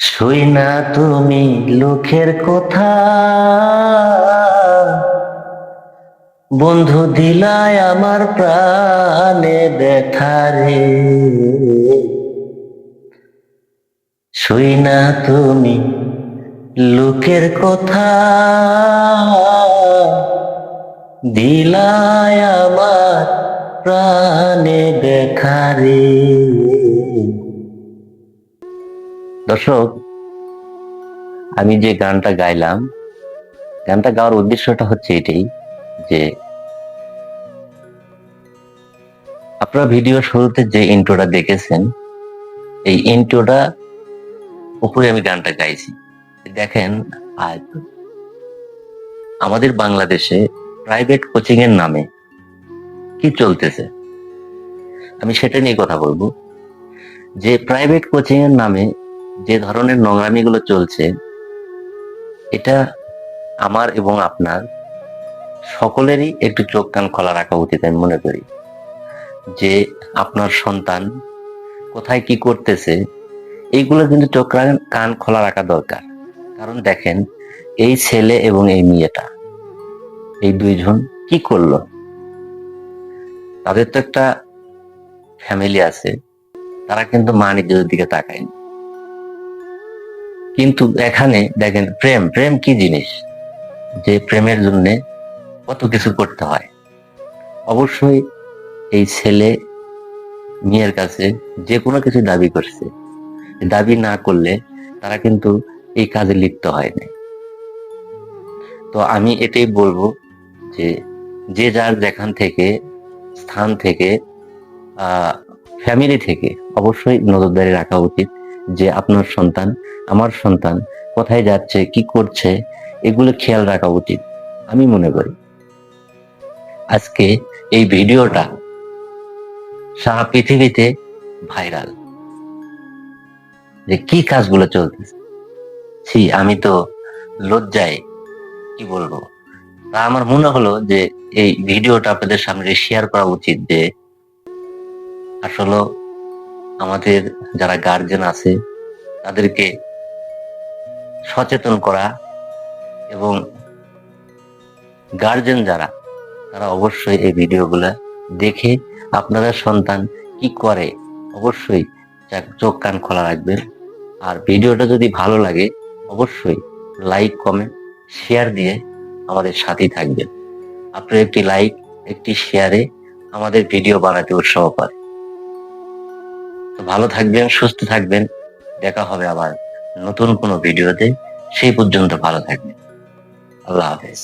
শুই না তুমি লোকের কথা। বন্ধু দিলায় আমার প্রাণে ব্যথা রে। শুই না তুমি লোকের কথা। দিলায় আমার প্রাণে ব্যথা দর্শক, আমি যে গানটা গাইলাম, গানটা গাওয়ার উদ্দেশ্যটা হচ্ছে এটাই যে আপনারা ভিডিও শুরুতে যে ইন্ট্রোটা দেখেছেন, এই ইন্ট্রোটা উপরে আমি গানটা গাইছি। দেখেন, আজ আমাদের বাংলাদেশে প্রাইভেট কোচিং এর নামে কি চলতেছে? আমি সেটা নিয়ে কথা বলব। যে প্রাইভেট কোচিং এর নামে যে ধরনের নোংরামিগুলো চলছে, এটা আমার এবং আপনার সকলেরই একটু চোখ কান খোলা রাখা উচিত আমি মনে করি। যে আপনার সন্তান কোথায় কি করতেছে, এইগুলো কিন্তু চোখ কান খোলা রাখা দরকার। কারণ দেখেন, এই ছেলে এবং এই মেয়েটা, এই দুইজন কি করল? তাদের তো একটা ফ্যামিলি আছে, তারা কিন্তু মা নিজেদের দিকে তাকায়নি। কিন্তু এখানে দেখেন, প্রেম প্রেম কি জিনিস? যে প্রেমের জন্য কত কিছু করতে হয়। অবশ্যই এই ছেলে মেয়ের কাছে যে কোনো কিছু দাবি করছে। দাবি না করলে তারা কিন্তু এই কাজে লিপ্ত হয় না। তো আমি এটাই বলব যে যে যার যেখান থেকে, স্থান থেকে ফ্যামিলি থেকে অবশ্যই নজরদারি রাখা উচিত। যে আপনার সন্তান, আমার সন্তান, কোথায় যাচ্ছে, কি করছে, এগুলো খেয়াল রাখা উচিত, আমি মনে করি। আজকে এই ভিডিওটা সারা পৃথিবীতে ভাইরাল। যে কি কাজগুলো চলতেছে? ছি, আমি তো লজ্জায়, কি বলব? তা আমার মনে হলো যে এই ভিডিওটা আপনাদের সামনে শেয়ার করা উচিত যে আসলে আমাদের যারা গার্জেন আছে, তাদেরকে সচেতন করা এবং গার্জেন যারা, তারা অবশ্যই এই ভিডিওগুলো দেখে আপনাদের সন্তান কি করে, অবশ্যই চোখ কান খোলা রাখবেন। আর ভিডিওটা যদি ভালো লাগে, অবশ্যই লাইক কমেন্ট শেয়ার দিয়ে আমাদের সাথেই থাকবেন। আপনার একটি লাইক একটি শেয়ারে আমাদের ভিডিও বানাতে উৎসাহ পায় ভালো থাকবেন, সুস্থ থাকবেন। দেখা হবে আবার নতুন কোনো ভিডিওতে। সেই পর্যন্ত ভালো থাকবেন। আল্লাহ হাফেজ।